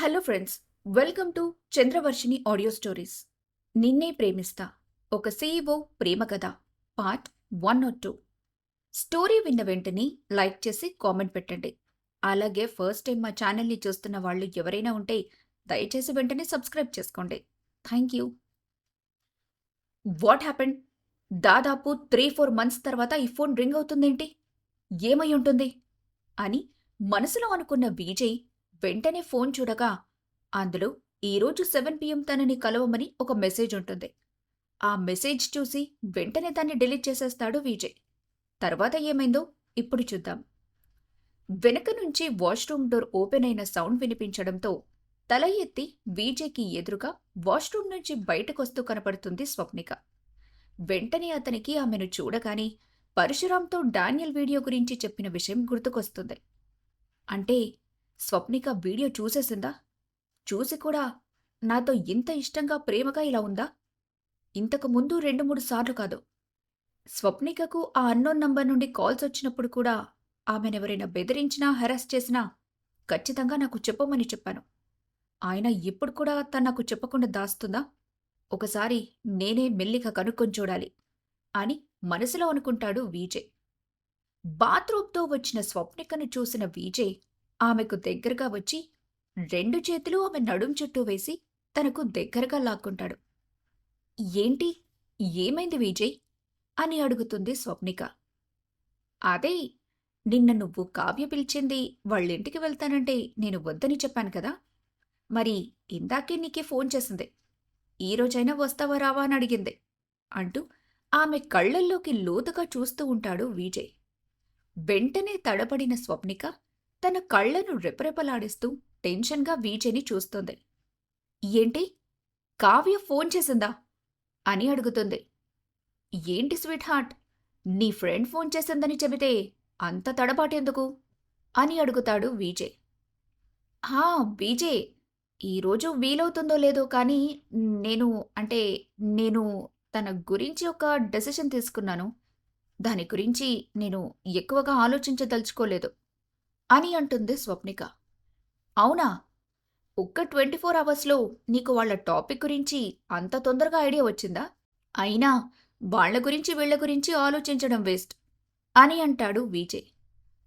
Hello friends welcome to Chandravarshini audio stories. నిన్నే ప్రేమిస్తా ఒక సీఈఓ ప్రేమ కథ part one or two. Story విన్న వెంటనే లైక్ చేసి కామెంట్ పెట్టండి. అలాగే ఫస్ట్ టైం మా ఛానల్ని చూస్తున్న వాళ్ళు ఎవరైనా ఉంటే దయచేసి వెంటనే సబ్స్క్రైబ్ చేసుకోండి. Thank you. What happened? దాదాపు త్రీ ఫోర్ మంత్స్ తర్వాత ఈ ఫోన్ రింగ్ అవుతుందేంటి? ఏమై ఉంటుంది? అని మనసులో అనుకున్న విజయ్ వెంటనే ఫోన్ చూడగా అందులో ఈరోజు సెవెన్ పిఎం తనని కలవమని ఒక మెసేజ్ ఉంటుంది. ఆ మెసేజ్ చూసి వెంటనే దాన్ని డిలీట్ చేసేస్తాడు విజయ్. తర్వాత ఏమైందో ఇప్పుడు చూద్దాం. వెనక నుంచి వాష్రూమ్ డోర్ ఓపెన్ అయిన సౌండ్ వినిపించడంతో తల ఎత్తి విజయ్కి ఎదురుగా వాష్రూమ్ నుంచి బయటకొస్తూ కనపడుతుంది స్వప్నిక. వెంటనే అతనికి ఆమెను చూడగానే పరశురాంతో డానియల్ వీడియో గురించి చెప్పిన విషయం గుర్తుకొస్తుంది. అంటే స్వప్నిక వీడియో చూసేసిందా? చూసి కూడా నాతో ఇంత ఇష్టంగా ప్రేమగా ఇలా ఉందా? ఇంతకు ముందు రెండు మూడు సార్లు కాదు. స్వప్నికకు ఆ అన్నోన్ నంబర్ నుండి కాల్స్ వచ్చినప్పుడు కూడా ఆమెనెవరైనా బెదిరించినా హెరాస్ చేసినా ఖచ్చితంగా నాకు చెప్పమని చెప్పాను. ఆయన ఇప్పుడు కూడా తను నాకు చెప్పకుండా దాస్తుందా? ఒకసారి నేనే మెల్లిగా కనుక్కొని చూడాలి అని మనసులో అనుకుంటాడు విజయ్. బాత్రూంతో వచ్చిన స్వప్నికను చూసిన విజయ్ ఆమెకు దగ్గరగా వచ్చి రెండు చేతులు ఆమె నడుం చుట్టూ వేసి తనకు దగ్గరగా లాక్కుంటాడు. ఏంటి? ఏమైంది విజయ్? అని అడుగుతుంది స్వప్నిక. అదే నిన్న నువ్వు కావ్య పిలిచింది వాళ్ళింటికి వెళ్తానంటే నేను వద్దని చెప్పాను కదా. మరి ఇందాకే నీకే ఫోన్ చేసింది. ఈ రోజైనా వస్తావా రావా అని అడిగింది అంటూ ఆమె కళ్ళల్లోకి లోతుగా చూస్తూ ఉంటాడు విజయ్. వెంటనే తడబడిన స్వప్నిక తన కళ్ళను రెపరెపలాడిస్తూ టెన్షన్గా వీజయ్ని చూస్తుంది. ఏంటి? కావ్య ఫోన్ చేసిందా? అని అడుగుతుంది. ఏంటి స్వీట్ హార్ట్? నీ ఫ్రెండ్ ఫోన్ చేసిందని చెబితే అంత తడబాటెందుకు అని అడుగుతాడు వీజే హా వీజే ఈరోజు వీలవుతుందో లేదో కానీ నేను అంటే నేను తన గురించి ఒక డెసిషన్ తీసుకున్నాను. దాని గురించి నేను ఎక్కువగా ఆలోచించదలుచుకోలేదు. అని అంటుంది స్వప్నిక. అవునా? ఒక్క ట్వంటీ ఫోర్ అవర్స్లో నీకు వాళ్ళ టాపిక్ గురించి అంత తొందరగా ఐడియా వచ్చిందా? అయినా వాళ్ళ గురించి వీళ్ళ గురించి ఆలోచించడం వేస్ట్ అని అంటాడు విజయ్.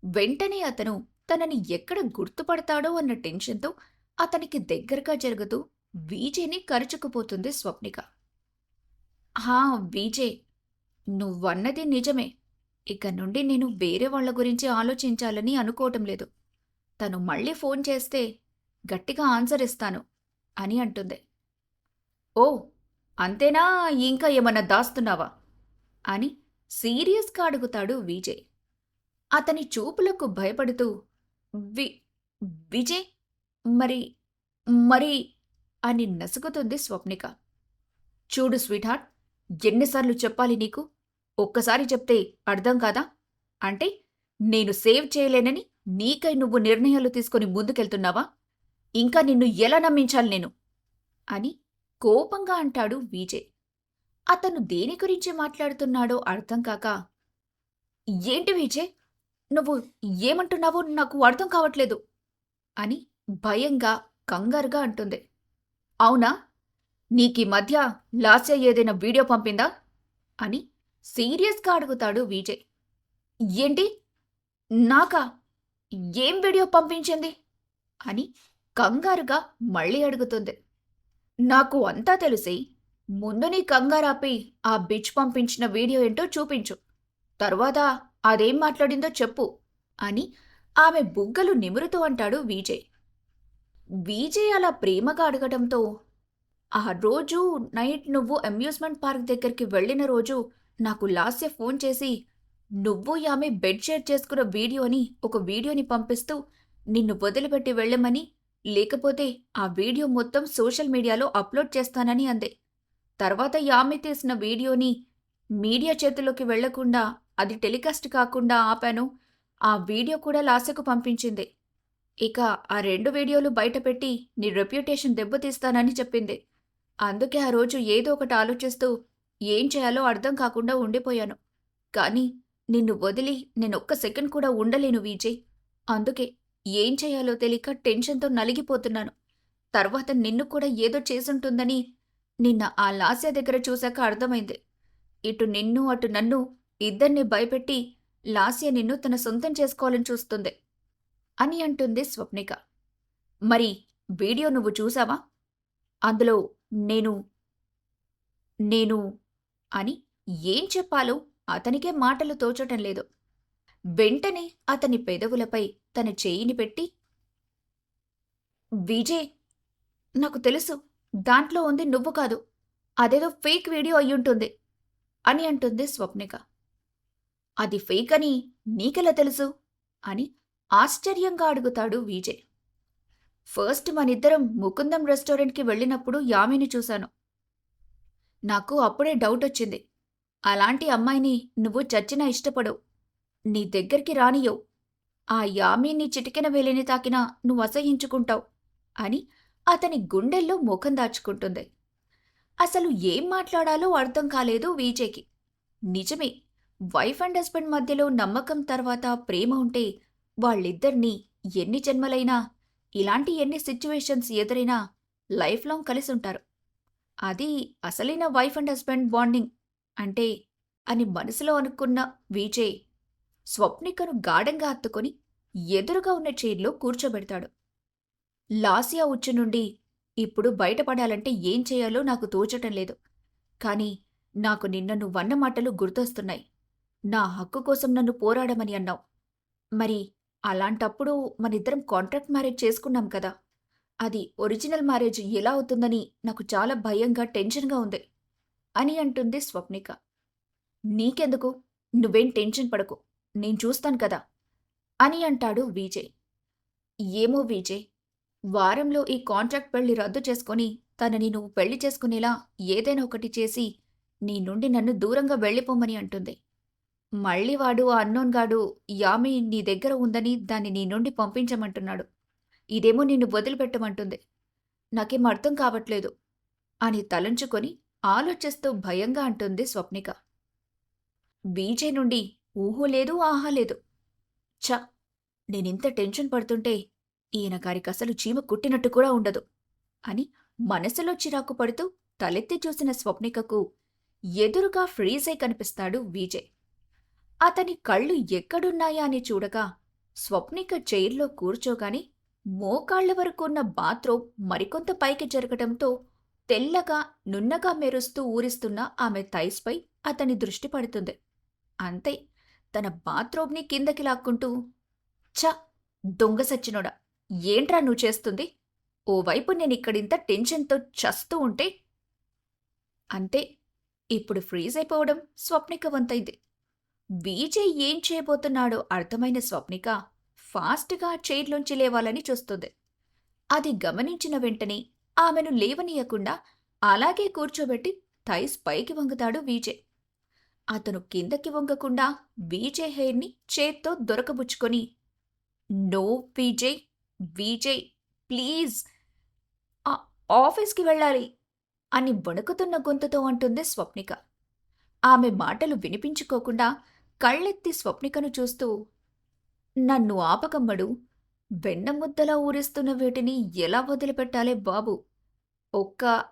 వెంటనే అతను తనని ఎక్కడ గుర్తుపడతాడో అన్న టెన్షన్తో అతనికి దగ్గరగా జరుగుతూ విజయ్ని కరుచుకుపోతుంది స్వప్నిక. హా విజయ్ నువ్వన్నది నిజమే. ఇక నుండి నేను వేరే వాళ్ళ గురించి ఆలోచించాలని అనుకోవటం లేదు. తను మళ్ళీ ఫోన్ చేస్తే గట్టిగా ఆన్సర్ ఇస్తాను అని అంటుంది. ఓ అంతేనా? ఇంకా ఏమన్నా దాస్తున్నావా? అని సీరియస్గా అడుగుతాడు విజయ్. అతని చూపులకు భయపడుతూ వి విజయ్? మరి మరి అని నసుగుతుంది స్వప్నిక. చూడు స్వీట్హార్ట్ ఎన్నిసార్లు చెప్పాలి నీకు? ఒక్కసారి చెప్తే అర్థం కాదా? అంటే నేను సేవ్ చేయలేనని నీకై నువ్వు నిర్ణయాలు తీసుకుని ముందుకెళ్తున్నావా? ఇంకా నిన్ను ఎలా నమ్మించాలి నేను? అని కోపంగా అంటాడు విజయ్. అతను దేని గురించి మాట్లాడుతున్నాడో అర్థం కాక ఏంటి విజయ్? నువ్వు ఏమంటున్నావో నాకు అర్థం కావట్లేదు అని భయంగా కంగారుగా అంటుంది. అవునా? నీకీ మధ్య లాస్య ఏదైనా వీడియో పంపిందా? అని సీరియస్గా అడుగుతాడు విజయ్. ఏంటి? నాకా? ఏం వీడియో పంపించింది? అని కంగారుగా మళ్ళీ అడుగుతుంది. నాకు అంతా తెలిసి ముందు నీ కంగారాపి ఆ బిచ్ పంపించిన వీడియో ఏంటో చూపించు. తర్వాత అదేం మాట్లాడిందో చెప్పు అని ఆమె బుగ్గలు నిమురుతూ అంటాడు విజయ్. విజయ్ అలా ప్రేమగా అడగడంతో ఆ రోజు నైట్ నువ్వు అమ్యూస్మెంట్ పార్క్ దగ్గరికి వెళ్ళిన రోజు నాకు లాస్య ఫోన్ చేసి నువ్వు ఆమె బెడ్ షేర్ చేసుకున్న వీడియోని ఒక వీడియోని పంపిస్తూ నిన్ను వదిలిపెట్టి వెళ్ళమని లేకపోతే ఆ వీడియో మొత్తం సోషల్ మీడియాలో అప్లోడ్ చేస్తానని అంది. తర్వాత యామి తీసిన వీడియోని మీడియా చేతిలోకి వెళ్ళకుండా అది టెలికాస్ట్ కాకుండా ఆపాను. ఆ వీడియో కూడా లాస్యకు పంపించింది. ఇక ఆ రెండు వీడియోలు బయటపెట్టి నీ రెప్యుటేషన్ దెబ్బతీస్తానని చెప్పింది. అందుకే ఆ రోజు ఏదో ఒకటి ఆలోచిస్తూ ఏం చేయాలో అర్థం కాకుండా ఉండిపోయాను. కానీ నిన్ను వదిలి నేనొక్క సెకండ్ కూడా ఉండలేను విజయ్. అందుకే ఏం చేయాలో తెలియక టెన్షన్తో నలిగిపోతున్నాను. తర్వాత నిన్ను కూడా ఏదో చేసుంటుందని నిన్న ఆ లాస్య దగ్గర చూశాక అర్థమైంది. ఇటు నిన్ను అటు నన్ను ఇద్దరిని భయపెట్టి లాస్య నిన్ను తన సొంతం చేసుకోవాలని చూస్తుంది అని అంటుంది స్వప్నిక. మరి వీడియో నువ్వు చూసావా? అందులో నేను నేను అని ఏం చెప్పాలో అతనికే మాటలు తోచటం లేదు. వెంటనే అతని పెదవులపై తన చేయిని పెట్టి విజయ్ నాకు తెలుసు దాంట్లో ఉంది నువ్వు కాదు అదేదో ఫేక్ వీడియో అయ్యుంటుంది అని అంటుంది స్వప్నిక. అది ఫేక్ అని నీకెలా తెలుసు? అని ఆశ్చర్యంగా అడుగుతాడు విజయ్. ఫస్ట్ మనిద్దరం ముకుందం రెస్టారెంట్కి వెళ్ళినప్పుడు యామిని చూశాను. నాకు అప్పుడే డౌట్ వచ్చింది. అలాంటి అమ్మాయిని నువ్వు చచ్చినా ఇష్టపడవు. నీ దగ్గరికి రానియవు ఆ యామిని చిటికెన వేలిని తాకినా నువ్వు అసహించుకుంటావు అని అతని గుండెల్లో ముఖం దాచుకుంటుంది. అసలు ఏం మాట్లాడాలో అర్థం కాలేదు విజయ్కి. నిజమే వైఫ్ అండ్ హస్బెండ్ మధ్యలో నమ్మకం తర్వాత ప్రేమ ఉంటే వాళ్ళిద్దరినీ ఎన్ని జన్మలైనా ఇలాంటి ఎన్ని సిచ్యువేషన్స్ ఎదురైనా లైఫ్ లాంగ్ కలిసి ఉంటారు అది అసలైన వైఫ్ అండ్ హస్బెండ్ బాండింగ్. అంటే అని మనసులో అనుకున్న విజయ్ స్వప్నికను గాఢంగా హత్తుకొని ఎదురుగా ఉన్న చైర్లో కూర్చోబెడతాడు. లాసియా ఉచ్చు నుండి ఇప్పుడు బయటపడాలంటే ఏం చేయాలో నాకు తోచటం లేదు. కానీ నాకు నిన్న నువ్వన్న మాటలు గుర్తొస్తున్నాయి. నా హక్కు కోసం నన్ను పోరాడమని అన్నావు. మరి అలాంటప్పుడు మనిద్దరం కాంట్రాక్ట్ మ్యారేజ్ చేసుకున్నాం కదా. అది ఒరిజినల్ మ్యారేజ్ ఎలా అవుతుందని నాకు చాలా భయంగా టెన్షన్గా ఉంది అని అంటుంది స్వప్నిక. నీకెందుకు? నువ్వేం టెన్షన్ పడకు. నేను చూస్తాను కదా అని అంటాడు విజయ్. ఏమో విజయ్ వారంలో ఈ కాంట్రాక్ట్ పెళ్ళి రద్దు చేసుకొని తనని నువ్వు పెళ్ళి చేసుకునేలా ఏదైనా ఒకటి చేసి నీ నుండి నన్ను దూరంగా వెళ్ళిపోమని అంటుంది. మళ్ళీ వాడు ఆ అన్నోన్గాడు యామి నీ దగ్గర ఉందని దాన్ని నీ నుండి పంపించమంటున్నాడు. ఇదేమో నిన్ను వదిలిపెట్టమంటుంది. నాకేం అర్థం కావట్లేదు. అని తలంచుకొని ఆలోచిస్తూ భయంగా అంటుంది స్వప్నిక. బీజే నుండి ఊహో లేదు ఆహా లేదు. ఛ! నేనింత టెన్షన్ పడుతుంటే ఈయన గారికి అసలు చీమ కుట్టినట్టు కూడా ఉండదు అని మనసులో చిరాకు పడుతూ తలెత్తి చూసిన స్వప్నికకు ఎదురుగా ఫ్రీజే కనిపిస్తాడు విజయ్ అతని కళ్ళు ఎక్కడున్నాయా అని చూడగా స్వప్నిక చైర్లో కూర్చోగాని మోకాళ్ళ వరకు ఉన్న బాత్రూమ్ మరికొంత పైకి జరగటంతో తెల్లగా నున్నగా మెరుస్తూ ఊరిస్తున్న ఆమె థైస్పై అతని దృష్టి పడుతుంది. అంతే తన బాత్రూమ్ని కిందకి లాక్కుంటూ చ దొంగ సచ్చినోడా ఏంట్రా నువ్వు చేస్తుంది? ఓవైపు నేను ఇక్కడింత టెన్షన్తో చస్తూ ఉంటే? అంతే ఇప్పుడు ఫ్రీజ్ అయిపోవడం స్వప్నిక వంతైంది. విజయ్ ఏం చేయబోతున్నాడో అర్థమైన స్వప్నిక ఫాస్ట్గా చైర్లోంచి లేవాలని చూస్తుంది. అది గమనించిన వెంటనే ఆమెను లేవనీయకుండా అలాగే కూర్చోబెట్టి థైస్ పైకి వంగుతాడు విజయ్ అతను కిందకి వంగకుండా విజయ్ హెయిర్ని చేత్తో దొరకబుచ్చుకొని నో విజయ్ విజయ్ ప్లీజ్ ఆఫీస్కి వెళ్ళాలి అని వణుకుతున్న గొంతుతో అంటుంది స్వప్నిక. ఆమె మాటలు వినిపించుకోకుండా కళ్ళెత్తి స్వప్నికను చూస్తూ నన్ను ఆపకమ్మడు. వెన్నముద్దలా ఊరిస్తున్న వీటిని ఎలా వదిలిపెట్టాలే బాబు? ఒక్క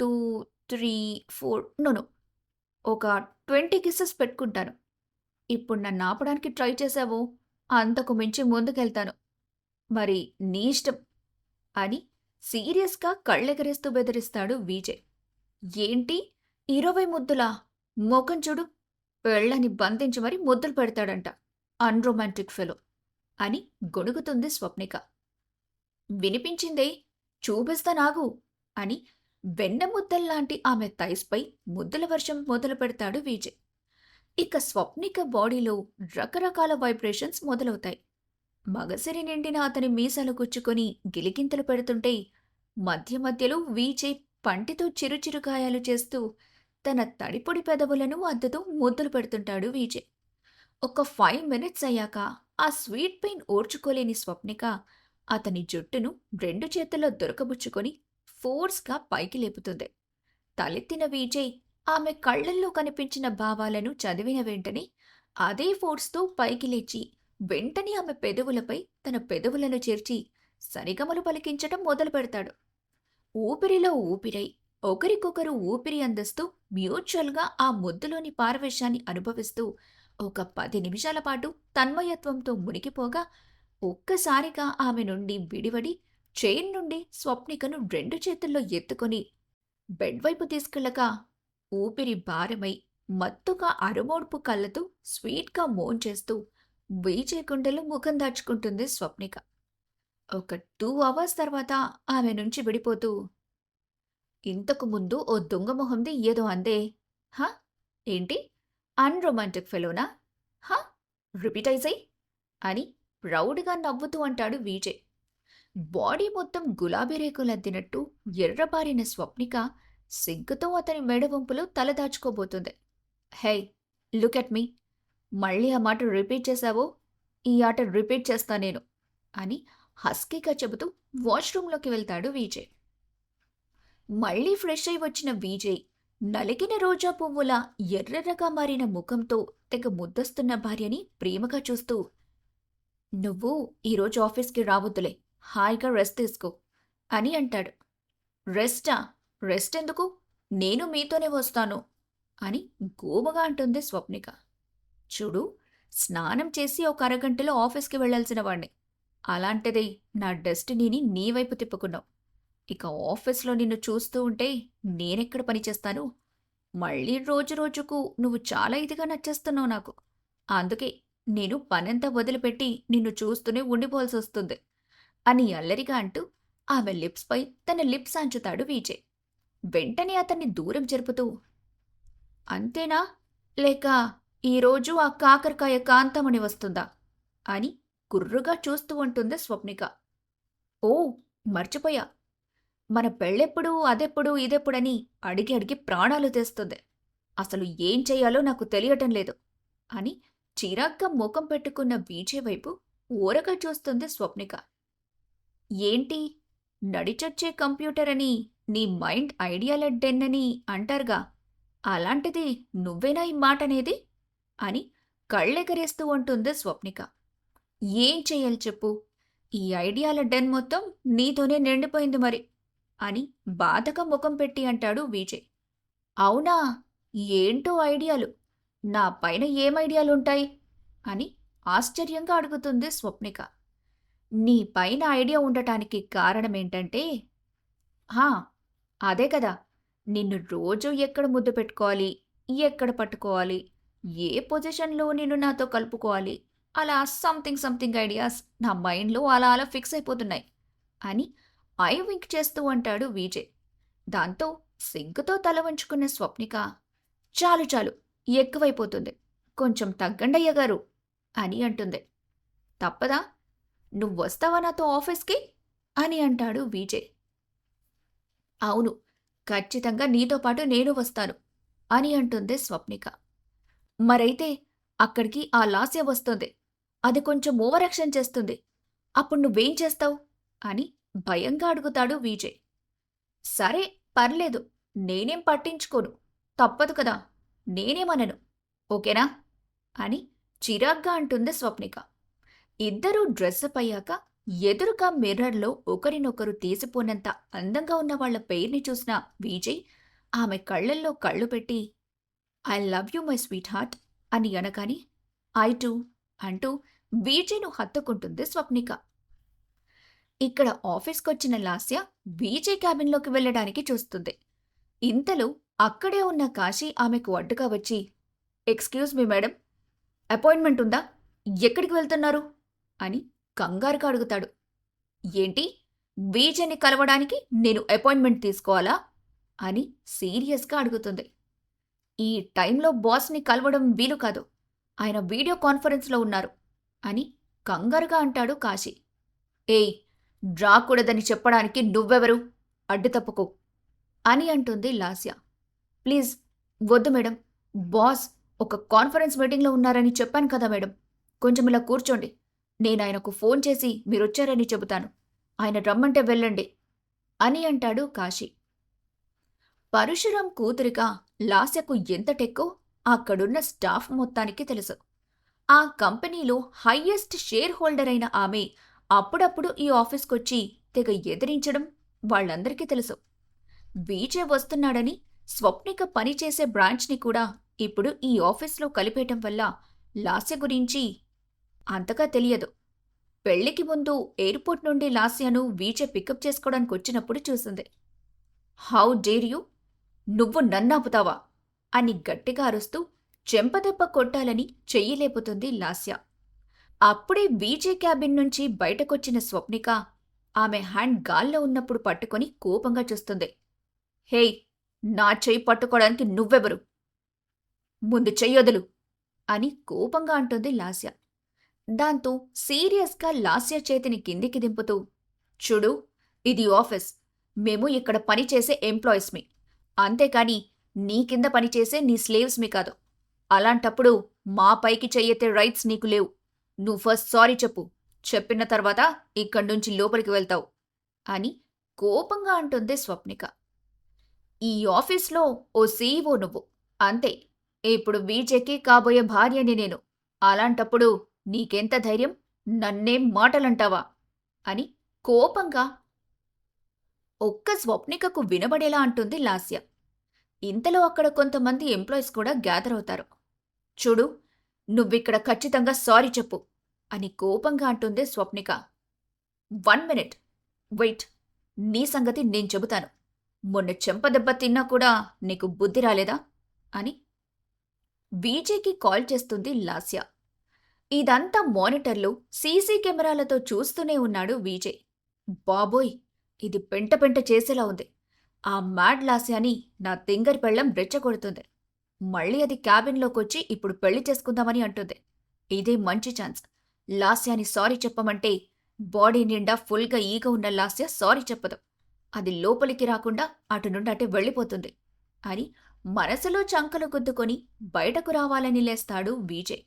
టూ త్రీ ఫోర్ నోను ఒక ట్వంటీ కిస్సెస్ పెట్టుకుంటాను. ఇప్పుడు నన్ను ఆపడానికి ట్రై చేశావు అంతకు మించి ముందుకెళ్తాను. మరి నీ ఇష్టం అని సీరియస్గా కళ్ళెగరేస్తూ బెదిరిస్తాడు విజయ్. ఏంటి? ఇరవై ముద్దులా? మొఖం చూడు. పెళ్ళని బంధించి మరీ ముద్దులు పెడతాడంట. అన్రొమాంటిక్ ఫెలో అని గొణుగుతుంది స్వప్నిక. వినిపించిందే చూపిస్తానాగు అని వెన్న ముద్దల్లాంటి ఆమె థైస్పై ముద్దుల వర్షం మొదలు పెడతాడు విజయ్. ఇక స్వప్నిక బాడీలో రకరకాల వైబ్రేషన్స్ మొదలవుతాయి. మగసిరి నిండిన అతని మీసాలు గుచ్చుకొని గిలిగింతలు పెడుతుంటే మధ్య మధ్యలో విజయ్ పంటితో చిరుచిరు గాయాలు చేస్తూ తన తడిపొడి పెదవులను అద్దుతూ ముద్దులు పెడుతుంటాడు విజయ్. ఒక ఫైవ్ మినిట్స్ అయ్యాక ఆ స్వీట్ పెయిన్ ఓర్చుకోలేని స్వప్నిక అతని జుట్టును రెండు చేతుల్లో దొరకబుచ్చుకొని ఫోర్స్గా పైకి లేపుతుంది. తలెత్తిన విజయ్ ఆమె కళ్ళల్లో కనిపించిన భావాలను చదివిన వెంటనే అదే ఫోర్స్తో పైకి లేచి వెంటనే ఆమె పెదవులపై తన పెదవులను చేర్చి సరిగమలు పలికించటం మొదలు పెడతాడు. ఊపిరిలో ఊపిరై ఒకరికొకరు ఊపిరి అందిస్తూ మ్యూచువల్గా ఆ ముద్దులోని పారవేశాన్ని అనుభవిస్తూ ఒక పది నిమిషాల పాటు తన్మయత్వంతో మునిగిపోగా ఒక్కసారిగా ఆమె నుండి విడివడి చైన్ నుండి స్వప్నికను రెండు చేతుల్లో ఎత్తుకొని బెడ్ వైపు ఊపిరి భారమై మత్తుగా అరుమోడ్పు కళ్ళతో స్వీట్గా మోన్ చేస్తూ వీచే గుండెలో ముఖం దాచుకుంటుంది స్వప్నిక. ఒక టూ అవర్స్ తర్వాత ఆమె నుంచి విడిపోతూ ఇంతకు ముందు ఓ దొంగ మొహంది ఏదో అందే హా? ఏంటి? అన్రొమాంటిక్ ఫెలోనా హా? రిపీటైజై అయ్యి అని ప్రౌడ్గా నవ్వుతూ అంటాడు విజయ్ బాడీ మొత్తం గులాబీ రేకులద్దినట్టు ఎర్రబారిన స్వప్నిక సిగ్గుతో అతని మెడవంపులో తలదాచుకోబోతుంది హే లుక్ అట్ మీ మళ్ళీ ఆ మాట రిపీట్ చేశావో? ఈ ఆట రిపీట్ చేస్తా నేను. అని హస్కీగా చెబుతూ వాష్రూంలోకి వెళ్తాడు విజయ్ మళ్ళీ ఫ్రెష్ అయి వచ్చిన విజయ్ నలిగిన రోజా పువ్వుల ఎర్రెర్రగా మారిన ముఖంతో తెగ ముద్దస్తున్న భార్యని ప్రేమగా చూస్తూ నువ్వు ఈరోజు ఆఫీస్కి రావద్దులే హాయిగా రెస్ట్ తీసుకో అని అంటాడు. రెస్టా? రెస్ట్ ఎందుకు? నేను మీతోనే వస్తాను అని గోమగా అంటుంది స్వప్నిక. చూడు స్నానం చేసి ఒక అరగంటలో ఆఫీస్కి వెళ్ళాల్సిన వాణ్ణి. అలాంటిది నా డెస్టినీని నీ వైపు తిప్పుకున్నావు. ఇక ఆఫీస్లో నిన్ను చూస్తూ ఉంటే నేనెక్కడ పనిచేస్తాను మళ్ళీ రోజు రోజుకు నువ్వు చాలా ఇదిగా నచ్చేస్తున్నావు నాకు. అందుకే నేను పనంతా వదిలిపెట్టి నిన్ను చూస్తూనే ఉండిపోవాల్సి వస్తుంది అని అల్లరిగా అంటూ ఆమె లిప్స్పై తన లిప్స్ అంచుతాడు విజయ్ వెంటనే అతన్ని దూరం జరుపుతూ అంతేనా? లేక ఈరోజు ఆ కాకరకాయ కాంతమని వస్తుందా? అని కుర్రుగా చూస్తూ ఉంటుంది స్వప్నిక. ఓ మర్చిపోయా. మన పెళ్ళెప్పుడు అదెప్పుడు ఇదెప్పుడని అడిగి అడిగి ప్రాణాలు తెస్తుంది. అసలు ఏం చెయ్యాలో నాకు తెలియటం లేదు. అని చిరాగ్గా ముఖం పెట్టుకున్న బీజే వైపు ఊరగా చూస్తుంది స్వప్నిక. ఏంటి? నడిచొచ్చే కంప్యూటర్ అని నీ మైండ్ ఐడియాల డెన్ అని అంటారుగా. అలాంటిది నువ్వేనా ఈ మాట అనేది అని కళ్ళెగరేస్తూ ఉంటుంది స్వప్నిక. ఏం చెయ్యాలి చెప్పు? ఈ ఐడియాల డెన్ మొత్తం నీతోనే నిండిపోయింది మరి. అని బాధగా ముఖం పెట్టి అంటాడు విజయ్. అవునా? ఏంటో ఐడియాలు? నా పైన ఏం ఐడియాలుంటాయి? అని ఆశ్చర్యంగా అడుగుతుంది స్వప్నిక. నీ పైన ఐడియా ఉండటానికి కారణమేంటంటే హా అదే కదా. నిన్ను రోజు ఎక్కడ ముద్దు పెట్టుకోవాలి? ఎక్కడ పట్టుకోవాలి? ఏ పొజిషన్లో నిన్ను నాతో కలుపుకోవాలి? అలా సంథింగ్ సంథింగ్ ఐడియాస్ నా మైండ్లో అలా అలా ఫిక్స్ అయిపోతున్నాయి. అని ఐ వింక్ చేస్తూ అంటాడు విజయ్. దాంతో సిగ్గుతో తల వంచుకున్న స్వప్నిక చాలు చాలు ఎక్కువైపోతుంది కొంచెం తగ్గండయ్య గారు అని అంటుంది. తప్పదా? నువ్వు వస్తావా నాతో ఆఫీస్కి? అని అంటాడు విజయ్. అవును ఖచ్చితంగా నీతో పాటు నేను వస్తాను అని అంటుంది స్వప్నిక. మరైతే అక్కడికి ఆ లాస్య వస్తుంది అది కొంచెం ఓవరాక్షన్ చేస్తుంది అప్పుడు నువ్వేం చేస్తావు? అని భయంగా అడుగుతాడు విజయ్. సరే పర్లేదు నేనేం పట్టించుకోను. తప్పదు కదా నేనేమనను ఓకేనా? అని చిరాగ్గా అంటుంది స్వప్నిక. ఇద్దరూ డ్రెస్అప్ అయ్యాక ఎదురుగా మిర్రర్లో ఒకరినొకరు తీసిపోనంత అందంగా ఉన్న వాళ్ళ పేరుని చూసిన విజయ్ ఆమె కళ్ళల్లో కళ్ళు పెట్టి I love you my sweet heart అని అనగాని ఐ టూ అంటూ విజయ్ను హత్తుకుంటుంది స్వప్నిక. ఇక్కడ ఆఫీస్కొచ్చిన లాస్య బీజే క్యాబిన్లోకి వెళ్ళడానికి చూస్తుంది. ఇంతలో అక్కడే ఉన్న కాశీ ఆమెకు అడ్డుగా వచ్చి ఎక్స్క్యూజ్ మీ మేడం అపాయింట్మెంట్ ఉందా? ఎక్కడికి వెళ్తున్నారు? అని కంగారుగా అడుగుతాడు. ఏంటి? బీజేని కలవడానికి నేను అపాయింట్మెంట్ తీసుకోవాలా? అని సీరియస్గా అడుగుతుంది. ఈ టైంలో బాస్ని కలవడం వీలు కాదు. ఆయన వీడియో కాన్ఫరెన్స్లో ఉన్నారు అని కంగారుగా అంటాడు కాశీ. ఏయ్ రాకూడదని చెప్పడానికి నువ్వెవరు? అడ్డు తప్పుకో. అని అంటుంది లాస్య. ప్లీజ్ వద్దు మేడం. బాస్ ఒక కాన్ఫరెన్స్ మీటింగ్లో ఉన్నారని చెప్పాను కదా మేడం. కొంచెం ఇలా కూర్చోండి. నేను ఆయనకు ఫోన్ చేసి మీరొచ్చారని చెబుతాను. ఆయన రమ్మంటే వెళ్ళండి. అని అంటాడు కాశీ. పరశురాం కూతురిగా లాస్యకు ఎంత టెక్కో అక్కడున్న స్టాఫ్ మొత్తానికి తెలుసు. ఆ కంపెనీలో హయ్యెస్ట్ షేర్ హోల్డర్ అయిన ఆమె అప్పుడప్పుడు ఈ ఆఫీస్కొచ్చి తెగ ఎదిరించడం వాళ్ళందరికీ తెలుసు. బీజే వస్తున్నాడని స్వప్నిక పనిచేసే బ్రాంచ్ని కూడా ఇప్పుడు ఈ ఆఫీస్లో కలిపేయటం వల్ల లాస్య గురించి అంతగా తెలియదు. పెళ్ళికి ముందు ఎయిర్పోర్ట్ నుండి లాస్యను వీచే పికప్ చేసుకోవడానికి వచ్చినప్పుడు చూసింది. How dare you? నువ్వు నన్నాపుతావా అని గట్టిగా అరుస్తూ చెంపదెబ్బ కొట్టాలని చెయ్యి లేపుతుంది లాస్య. అప్పుడే బీజే క్యాబిన్ నుంచి బయటకొచ్చిన స్వప్నిక ఆమె హ్యాండ్ గాల్లో ఉన్నప్పుడు పట్టుకొని కోపంగా చూస్తుంది. హేయ్ నా చెయ్యి పట్టుకోవడానికి నువ్వెవరు? ముందు చెయ్యొదులు అని కోపంగా అంటుంది లాస్య. దాంతో సీరియస్గా లాస్య చేతిని కిందికి దింపుతూ చూడు ఇది ఆఫీస్. మేము ఇక్కడ పనిచేసే ఎంప్లాయీస్మి అంతేకాని నీ కింద పనిచేసే నీ స్లేవ్స్మి కాదు. అలాంటప్పుడు మా పైకి చెయ్యతే రైట్స్ నీకు లేవు. నువ్వు ఫస్ట్ సారీ చెప్పు. చెప్పిన తర్వాత ఇక్కడి నుంచి లోపలికి వెళ్తావు. అని కోపంగా అంటుంది స్వప్నిక. ఈ ఆఫీస్లో ఓ సీఈఓ నువ్వు. అంతే. ఇప్పుడు బీజేకి కాబోయే భార్యని నేను. అలాంటప్పుడు నీకెంత ధైర్యం? నన్నేం మాటలంటావా? అని కోపంగా ఒక్క స్వప్నికకు వినబడేలా అంటుంది లాస్య. ఇంతలో అక్కడ కొంతమంది ఎంప్లాయీస్ కూడా గ్యాదర్ అవుతారు. చూడు నువ్విక్కడ ఖచ్చితంగా సారీ చెప్పు. అని కోపంగా అంటుంది స్వప్నిక. One minute. వెయిట్. నీ సంగతి నేను చెబుతాను. మొన్న చెంపదెబ్బ తిన్నా కూడా నీకు బుద్ధి రాలేదా? అని. బీజేకి కాల్ చేస్తుంది లాస్య. ఇదంతా మానిటర్లు సీసీ కెమెరాలతో చూస్తూనే ఉన్నాడు విజయ్. బాబోయ్! ఇది పెంట పెంట చేసేలా ఉంది. ఆ మ్యాడ్ లాస్యాని నా తింగర్ పెళ్ళం రెచ్చగొడుతుంది. మళ్ళీ అది క్యాబిన్లోకొచ్చి ఇప్పుడు పెళ్ళి చేసుకుందామని అంటుంది. ఇదే మంచి ఛాన్స్. లాస్యాని సారీ చెప్పమంటే బాడీ నిండా ఫుల్గా ఈగ ఉన్న లాస్య సారీ చెప్పదు. అది లోపలికి రాకుండా అటు నుండి అటే వెళ్ళిపోతుంది. అని మనసులో చంకలు గుద్దుకొని బయటకు రావాలని లేస్తాడు విజయ్.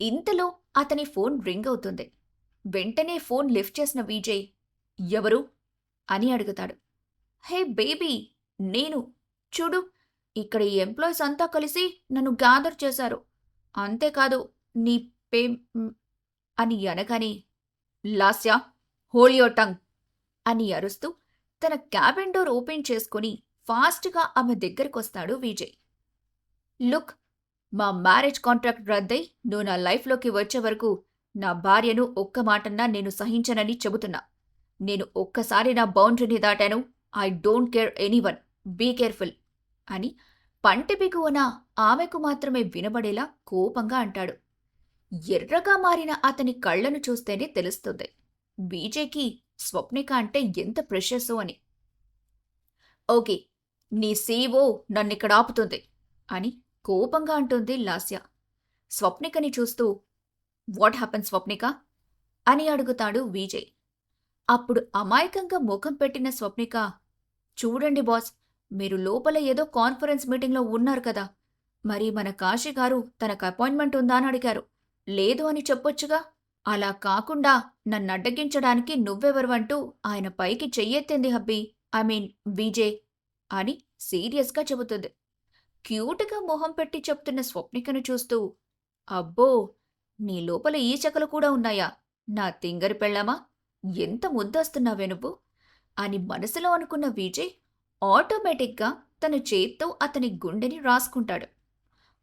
ఇంతలో అతని ఫోన్ రింగ్ అవుతుంది. వెంటనే ఫోన్ లిఫ్ట్ చేసిన విజయ్ ఎవరు? అని అడుగుతాడు. హే బేబీ నేను. చూడు ఇక్కడ ఈ ఎంప్లాయీస్ అంతా కలిసి నన్ను గ్యాదర్ చేశారు. అంతేకాదు నీ పే అని అనగానే లాస్యా హోల్ యోర్ టంగ్ అని అరుస్తూ తన క్యాబిన్ డోర్ ఓపెన్ చేసుకుని ఫాస్ట్గా ఆమె దగ్గరకొస్తాడు విజయ్. లుక్ మా మ్యారేజ్ కాంట్రాక్ట్ రద్దై నువ్వు నా లైఫ్లోకి వచ్చే వరకు నా భార్యను ఒక్క మాటన్నా నేను సహించనని చెబుతున్నా. నేను ఒక్కసారి నా బౌండరీని దాటాను. I don't care anyone. Be careful అని పంటి బిగువన ఆమెకు మాత్రమే వినబడేలా కోపంగా అంటాడు. ఎర్రగా మారిన అతని కళ్ళను చూస్తేనే తెలుస్తుంది. బీజేకి స్వప్నిక అంటే ఎంత ప్రెషస్ అని. ఓకే నీ సీఓ నన్నిక్కడ ఆపుతుంది అని కోపంగా అంటుంది లాస్య. స్వప్నికని చూస్తూ వాట్ హ్యాపన్ స్వప్నిక? అని అడుగుతాడు విజయ్. అప్పుడు అమాయకంగా ముఖం పెట్టిన స్వప్నిక చూడండి బాస్ మీరు లోపల ఏదో కాన్ఫరెన్స్ మీటింగ్లో ఉన్నారు కదా. మరి మన కాశీ గారు తనకు అపాయింట్మెంట్ ఉందా అని అడిగారు. లేదు అని చెప్పొచ్చుగా. అలా కాకుండా నన్ను అడ్డగించడానికి నువ్వెవరువంటూ ఆయన పైకి చెయ్యెత్తింది హబ్బీ. ఐ మీన్ బీజే అని సీరియస్గా చెబుతుంది. క్యూట్గా మొహం పెట్టి చెప్తున్న స్వప్నికను చూస్తూ అబ్బో నీ లోపల ఈ కూడా ఉన్నాయా? నా తింగరి పెళ్ళామా? ఎంత ముద్దొస్తున్నావే నువ్వు? అని మనసులో అనుకున్న విజయ్ ఆటోమేటిక్గా తన చేత్తో అతని గుండెని రాసుకుంటాడు.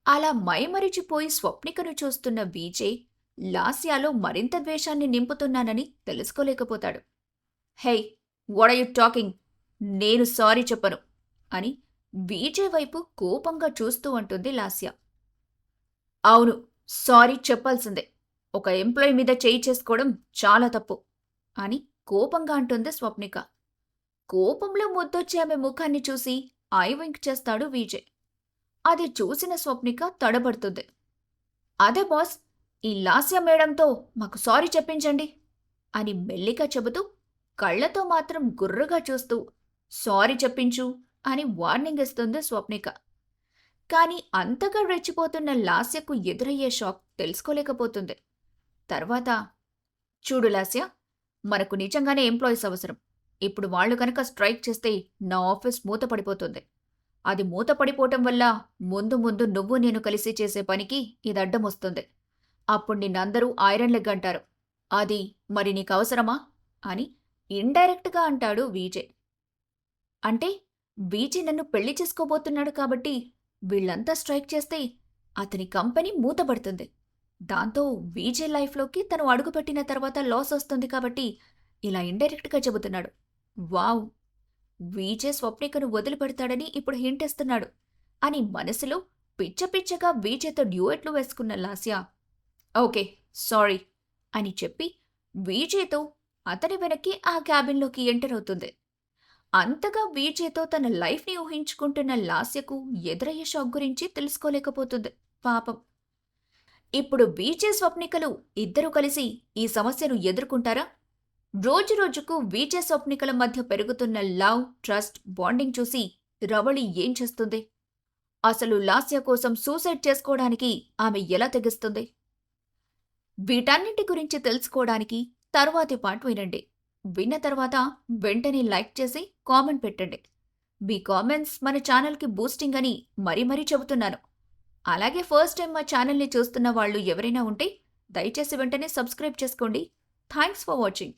అలా మైమరిచిపోయి స్వప్నికను చూస్తున్న విజయ్ లాస్యాలో మరింత ద్వేషాన్ని నింపుతున్నానని తెలుసుకోలేకపోతాడు. హే వాట్ యు టాకింగ్ నేను సారీ చెప్పను అని విజయ్ వైపు కోపంగా చూస్తూ అంటుంది లాస్య. అవును సారీ చెప్పాల్సిందే. ఒక ఎంప్లాయీ మీద చేయి చేసుకోవడం చాలా తప్పు అని కోపంగా అంటుంది స్వప్నిక. కోపంలో ముద్దొచ్చే ఆమె ముఖాన్ని చూసి ఐ వింక్ చేస్తాడు విజయ్. అది చూసిన స్వప్నిక తడబడుతుంది. అదే బాస్ ఈ లాస్య మేడంతో మాకు సారీ చెప్పించండి అని మెల్లిగా చెబుతూ కళ్ళతో మాత్రం గుర్రుగా చూస్తూ సారీ చెప్పించు అని వార్నింగ్ ఇస్తుంది స్వప్నిక. కానీ అంతగా రెచ్చిపోతున్న లాస్యకు ఎదురయ్యే షాక్ తెలుసుకోలేకపోతుంది. తర్వాత చూడు లాస్య మనకు నిజంగానే ఎంప్లాయీస్ అవసరం. ఇప్పుడు వాళ్ళు కనుక స్ట్రైక్ చేస్తే నా ఆఫీస్ మూతపడిపోతుంది. అది మూతపడిపోవటం వల్ల ముందు ముందు నువ్వు నేను కలిసి చేసే పనికి ఇది అడ్డం వస్తుంది అప్పుడు నిన్నందరూ ఐరన్ లెగ్ అంటారు అది మరి నీకు అవసరమా అని ఇండైరెక్ట్గా అంటాడు వీజే. అంటే వీజే నన్ను పెళ్ళి చేసుకోబోతున్నాడు కాబట్టి వీళ్ళంతా స్ట్రైక్ చేస్తే అతని కంపెనీ మూతపడుతుంది. దాంతో వీజే లైఫ్లోకి తను అడుగుపెట్టిన తర్వాత లాస్ వస్తుంది కాబట్టి ఇలా ఇండైరెక్ట్గా చెబుతున్నాడు. వావ్! వీజే స్వప్నికను వదిలిపెడతాడని ఇప్పుడు హింటేస్తున్నాడు అని మనసులో పిచ్చ పిచ్చగా వీజేతో డ్యూయెట్లు వేసుకున్న లాస్యా. ఓకే సారీ అని చెప్పి వీజేతో అతని వెనక్కి ఆ క్యాబిన్లోకి ఎంటర్ అవుతుంది. అంతగా వీజేతో తన లైఫ్ని ఊహించుకుంటున్న లాస్యకు ఎదురయ్యే షాక్ గురించి తెలుసుకోలేకపోతుంది. పాపం. ఇప్పుడు బీజే స్వప్నికలు ఇద్దరూ కలిసి ఈ సమస్యను ఎదుర్కొంటారా? రోజు రోజుకు వీజే స్వప్నికల మధ్య పెరుగుతున్న లవ్ ట్రస్ట్ బాండింగ్ చూసి రవళి ఏం చేస్తుంది? అసలు లాస్య కోసం సూసైడ్ చేసుకోవడానికి ఆమె ఎలా తెగిస్తుంది? వీటన్నింటి గురించి తెలుసుకోవడానికి తరువాతి పార్ట్ వినండి. విన్న తర్వాత వెంటనే లైక్ చేసి కామెంట్ పెట్టండి. మీ కామెంట్స్ మన ఛానల్కి బూస్టింగ్ అని మరీ మరీ చెబుతున్నాను. అలాగే ఫస్ట్ టైం మా ఛానల్ని చూస్తున్న వాళ్ళు ఎవరైనా ఉంటే దయచేసి వెంటనే సబ్స్క్రైబ్ చేసుకోండి. Thanks for watching.